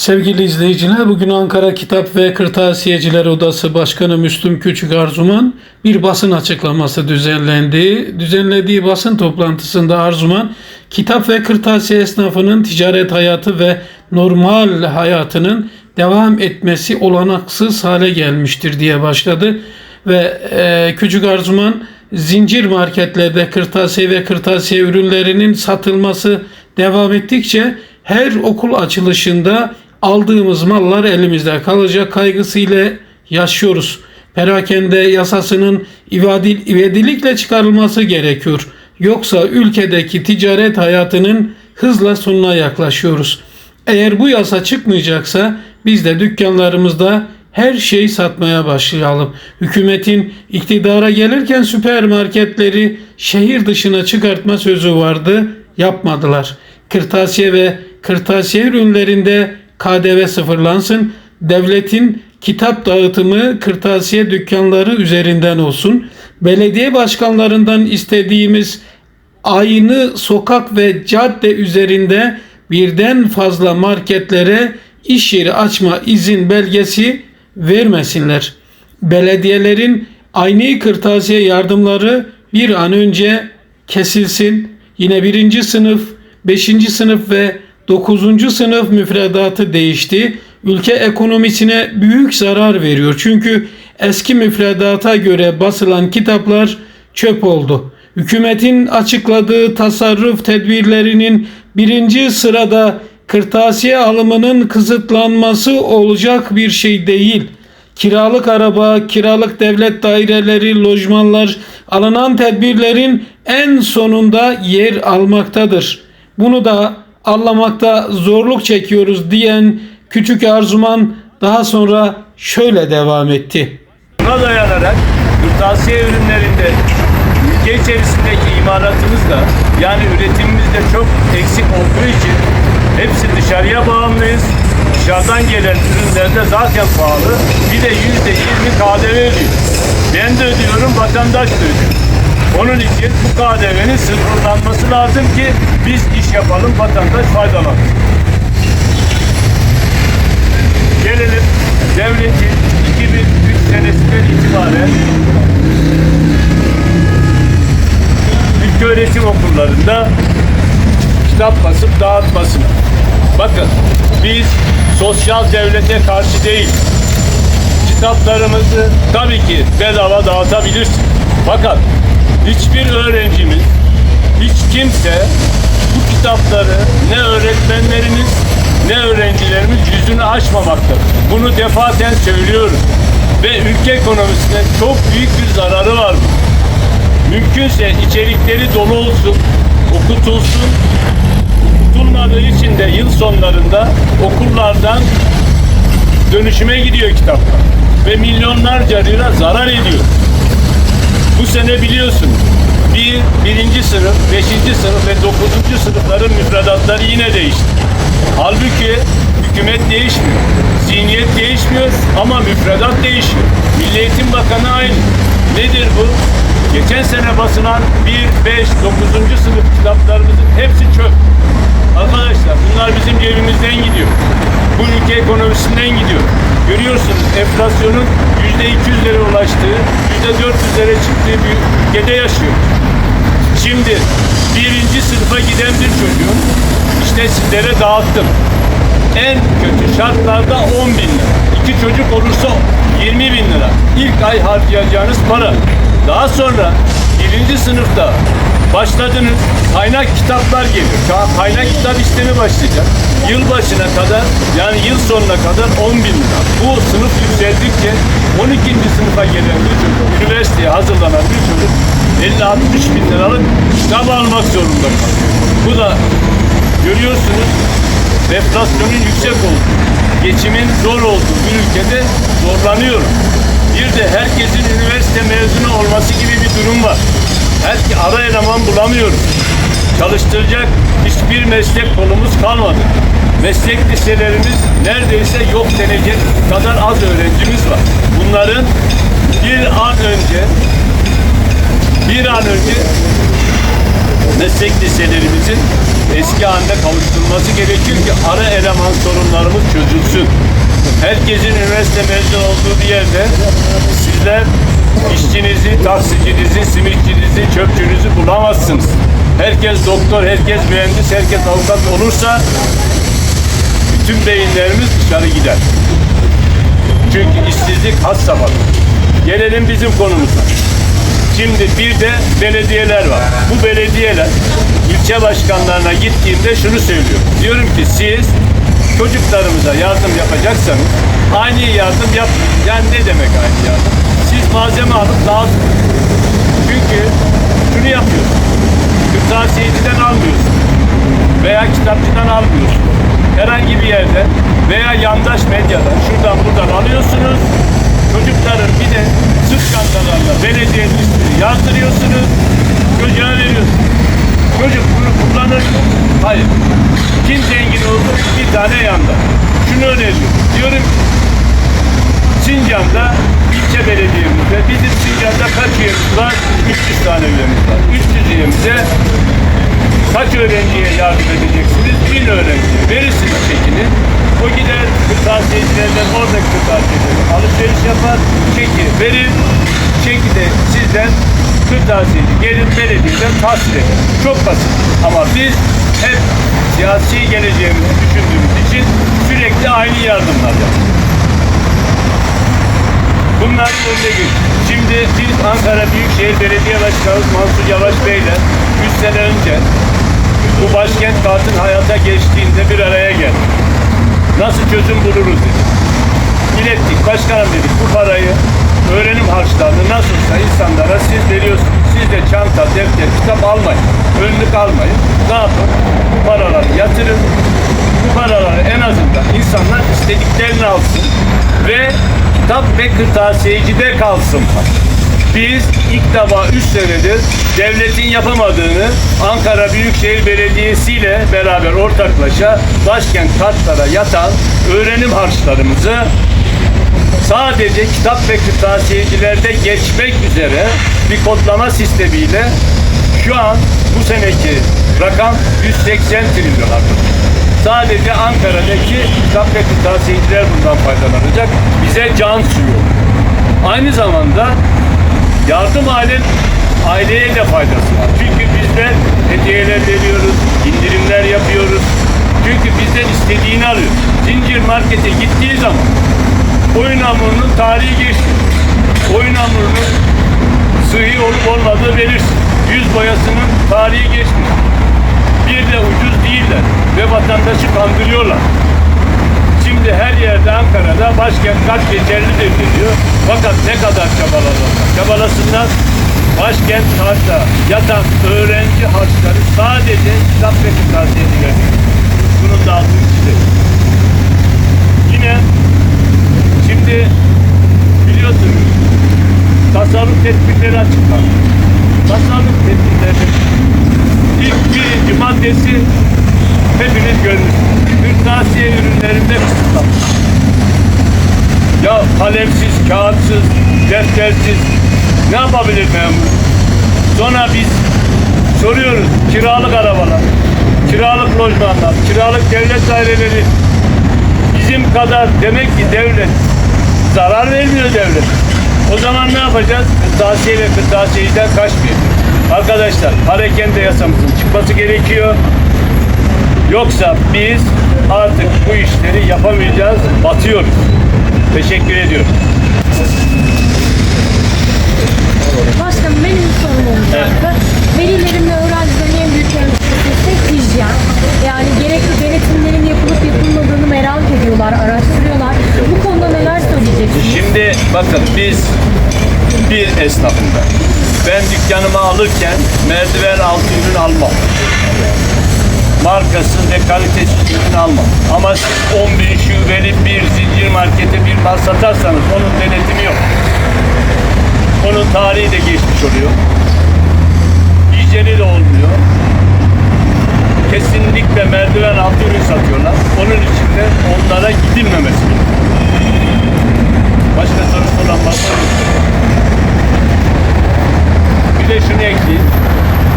Sevgili izleyiciler, bugün Ankara Kitap ve Kırtasiyeciler Odası Başkanı Müslüm Küçük Arzuman bir basın açıklaması düzenlendi. Düzenlediği basın toplantısında Arzuman, kitap ve kırtasiye esnafının ticaret hayatı ve normal hayatının devam etmesi olanaksız hale gelmiştir diye başladı. Ve e, Küçük Arzuman, zincir marketlerde kırtasiye ve kırtasiye ürünlerinin satılması devam ettikçe her okul açılışında aldığımız mallar elimizde kalacak kaygısıyla yaşıyoruz. Perakende yasasının ivadil, ivedilikle çıkarılması gerekiyor. Yoksa ülkedeki ticaret hayatının hızla sonuna yaklaşıyoruz. Eğer bu yasa çıkmayacaksa biz de dükkanlarımızda her şeyi satmaya başlayalım. Hükümetin iktidara gelirken süpermarketleri şehir dışına çıkartma sözü vardı, yapmadılar. Kırtasiye ve kırtasiye ürünlerinde KDV sıfırlansın. Devletin kitap dağıtımı kırtasiye dükkanları üzerinden olsun. Belediye başkanlarından istediğimiz aynı sokak ve cadde üzerinde birden fazla marketlere iş yeri açma izin belgesi vermesinler. Belediyelerin aynı kırtasiye yardımları bir an önce kesilsin. Yine birinci sınıf, beşinci sınıf ve dokuzuncu sınıf müfredatı değişti. Ülke ekonomisine büyük zarar veriyor. Çünkü eski müfredata göre basılan kitaplar çöp oldu. Hükümetin açıkladığı tasarruf tedbirlerinin birinci sırada kırtasiye alımının kısıtlanması olacak bir şey değil. Kiralık araba, kiralık devlet daireleri, lojmanlar alınan tedbirlerin en sonunda yer almaktadır. Bunu da anlamakta zorluk çekiyoruz diyen Küçük Arzuman daha sonra şöyle devam etti. Buna dayanarak kırtasiye ürünlerinde ülke içerisindeki imalatımız da yani üretimimiz de çok eksik olduğu için hepsi dışarıya bağımlıyız. Dışarıdan gelen ürünlerde zaten pahalı. Bir de yüzde yirmi KDV ödüyor. Ben de ödüyorum, vatandaş da ödüyor. Onun için bu KDV'nin sınırlanması lazım ki biz iş yapalım, vatandaş faydalansın. Gelelim devletin 2003 senesinden itibaren ilk öğretim okullarında kitap basıp dağıtmasına. Bakın biz sosyal devlete karşı değil. Kitaplarımızı tabii ki bedava dağıtabilirsin. Fakat hiçbir öğrencimiz, hiç kimse bu kitapları ne öğretmenlerimiz ne öğrencilerimiz yüzünü açmamaktadır. Bunu defaten söylüyoruz. Ve ülke ekonomisine çok büyük bir zararı var. Mümkünse içerikleri dolu olsun, okutulsun. Okutulmadığı için de yıl sonlarında okullardan dönüşüme gidiyor kitaplar. Ve milyonlarca lira zarar ediyor. Bu sene biliyorsunuz bir, birinci sınıf, beşinci sınıf ve dokuzuncu sınıfların müfredatları yine değişti. Halbuki hükümet değişmiyor. Zihniyet değişmiyor ama müfredat değişiyor. Milli Eğitim Bakanı aynı. Nedir bu? Geçen sene basılan 1, 5, 9. sınıf kitaplarımızın hepsi çöp. Arkadaşlar bunlar bizim cebimizden gidiyor. Bu ülke ekonomisinden gidiyor. Görüyorsunuz enflasyonun yüzde 200'lere ulaştığı, yüzde 400'lere çıktığı bir ülkede yaşıyor. Şimdi birinci sınıfa giden bir çocuğun işte sizlere dağıttım. En kötü şartlarda 10 bin lira. İki çocuk olursa 20 bin lira. İlk ay harcayacağınız para. Daha sonra birinci sınıfta başladınız. Kaynak kitaplar geliyor. Kaynak kitap istemi başlayacak. Yılbaşına kadar yani yıl sonuna kadar 10 bin lira. Bu sınıf yükseldikçe 12. sınıfa gelen bir çocuk, üniversiteye hazırlanan bir çocuk 50-60 bin liralık kitap almak zorunda kalıyor. Bu da görüyorsunuz enflasyonun yüksek olduğu, geçimin zor olduğu bir ülkede zorlanıyor. Bir de herkesin üniversite mezunu olması gibi bir durum var. Her ara eleman bulamıyoruz. Çalıştıracak hiçbir meslek kolumuz kalmadı. Meslek liselerimiz neredeyse yok denecek kadar az öğrencimiz var. Bunların bir an önce bir an önce meslek liselerimizin eski haline kavuşturulması gerekiyor ki ara eleman sorunlarımız çözülsün. Herkesin üniversite mezun olduğu bir yerde sizler işçinizi, taksicinizi, simitçinizi, çöpçünüzü bulamazsınız. Herkes doktor, herkes mühendis, herkes avukat olursa bütün beyinlerimiz dışarı gider. Çünkü işsizlik has safhada. Gelelim bizim konumuza. Şimdi bir de belediyeler var. Bu belediyeler ilçe başkanlarına gittiğimde şunu söylüyor. Diyorum ki siz çocuklarımıza yardım yapacaksanız aynı yardım yap. Yani ne demek aynı yardım? Siz malzeme alıp dağıtın. Çünkü şunu yapıyorsun. Kırtasiyeciden almıyorsun. Veya kitapçıdan almıyorsun. Herhangi bir yerden veya yandaş medyadan şuradan buradan alıyorsunuz. Çocukların bir de sırt çantalarla belediyenin yazdırıyorsunuz. Çocuğa veriyorsunuz. Çocuk bunu kullanır? Hayır. Kim zengin oldu? Bir tane yanda. Şunu öneriyorum. Diyorum ki Sincan'da ilçe belediyemizde bizim Sincan'da kaç üyemiz var? 300 tane üyemiz var. 300 üyemize kaç öğrenciye yardım edeceksiniz? 1000 öğrenciye. Verirsiniz çekini. O gider kırtasiyecilerden oradaki kırtasiyelerden alışveriş yapar. Çeki verir. Çeki de sizden kırtasiyeci gelir belediyeden tahsil eder. Çok basit. Ama biz hep siyasi geleceğimizi düşündüğümüz için sürekli aynı yardımlar yapıyoruz. Bunların önüne geç. Şimdi biz Ankara Büyükşehir Belediye Başkanı Mansur Yavaş Bey'le 3 sene önce bu başkent kartın hayata geçtiğinde bir araya geldik. Nasıl çözüm buluruz dedik. İlettik. Başkanım dedik bu parayı öğrenim harçlarını nasılsa insanlara siz veriyorsunuz. Siz de çanta, defter, kitap almayın. Önlük almayın. Ne yapın? Bu paraları yatırın. Bu paraları en azından insanlar istediklerini alsın. Ve kitap ve kırtasiyecide kalsın. Biz ilk defa 3 senedir devletin yapamadığını Ankara Büyükşehir Belediyesi ile beraber ortaklaşa başkent kartlara yatan öğrenim harçlarımızı sadece kitap ve kırtasiyecilerde geçmek üzere bir kodlama sistemiyle şu an bu seneki rakam 180 trilyon artık. Sadece Ankara'daki kitap ve kırtasiyeciler bundan faydalanacak. Bize can suyu. Aynı zamanda yardım alem aileye de faydası var. Çünkü bizler hediyeler veriyoruz, indirimler yapıyoruz. Çünkü bizden istediğini alıyor. Zincir markete gittiği zaman oyun hamurunun tarihi geçti. Oyun hamurunun sıhhi olup olmadığı belirsin. Yüz boyasının tarihi geçmiş. Bir de ucuz değiller ve vatandaşı kandırıyorlar. Şimdi her yerde Ankara'da başkent kart geçerlidir deniyor. Fakat ne kadar çabalaırlar. Çabalasınlar. Başkent kartta yatan öğrenci harçları sadece kitap ve kırtasiyeciler. Bunun da altını çizelim. Yine şimdi biliyorsunuz tasarruf tedbirleri açıklandı. Tasarruf tedbirlerinin ilk birinci maddesi hepiniz görmüşsünüz. Kırtasiye ürünlerinde kısıtlama. Ya kalemsiz, kağıtsız, deftersiz ne yapabilir memur? Sonra biz soruyoruz kiralık arabalar, kiralık lojmanlar, kiralık devlet daireleri bizim kadar demek ki devlet zarar vermiyor devlet. O zaman ne yapacağız? Kırtasiye ve kırtasiyeciden kaçmıyor. Arkadaşlar harekende yasamızın çıkması gerekiyor. Yoksa biz artık bu işleri yapamayacağız, batıyoruz. Teşekkür ediyorum. Başkanım benim bir sorum olacaktı. Velilerin ve bakın biz bir esnafında ben dükkanımı alırken merdiven altı ürün almam. Markası ve kalitesi ürün almam. Ama siz 10 bin şubeli bir zincir markete bir mal satarsanız onun denetimi yok. Onun tarihi de geçmiş oluyor. Hijyeni de olmuyor. Kesinlikle merdiven altı ürün satıyorlar. Onun için de onlara gidilmemesi gerekiyor. Başka sorusu olan varsa Bir de şunu ekleyeyim.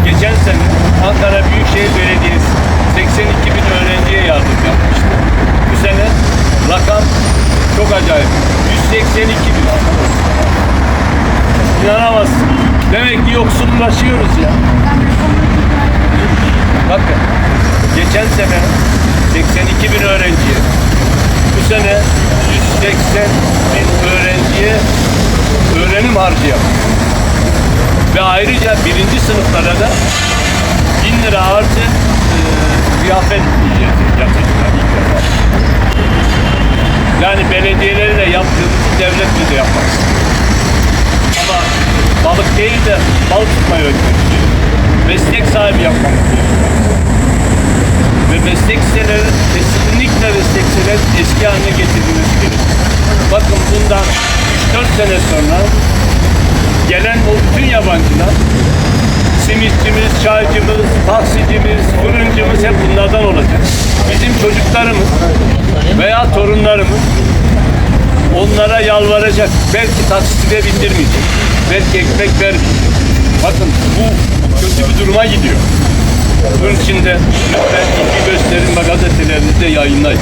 geçen sene Ankara Büyükşehir Belediyesi 82 bin öğrenciye yardım yapmıştı. Bu sene rakam çok acayip. 182 bin. İnanamazsın. Demek ki yoksullaşıyoruz ya. Bakın geçen sene 82 bin öğrenciye bu sene 180 bin öğrenciye öğrenim harcı yaptık. Ve ayrıca birinci sınıflara da 1000 lira artı e, kıyafet ücreti yatırdılar. Yani belediyeleri de yaptığımızı devlet de yapmak. Ama balık değil de balık tutmayı öğretmek. Meslek sahibi yapmak. Ve meslek liseleri kesinlikle meslek liseleri eski haline getirilmesi gerekiyor. Bakın bundan 3-4 sene sonra gelen o bütün yabancılar simitçimiz, çaycımız, taksicimiz, fırıncımız hep bunlardan olacak. Bizim çocuklarımız veya torunlarımız onlara yalvaracak. Belki takside bindirmeyecek. Belki ekmek vermeyecek. Bakın bu kötü bir duruma gidiyor. Bunun için de lütfen ilgi gösterin ve gazetelerinizde yayınlayın.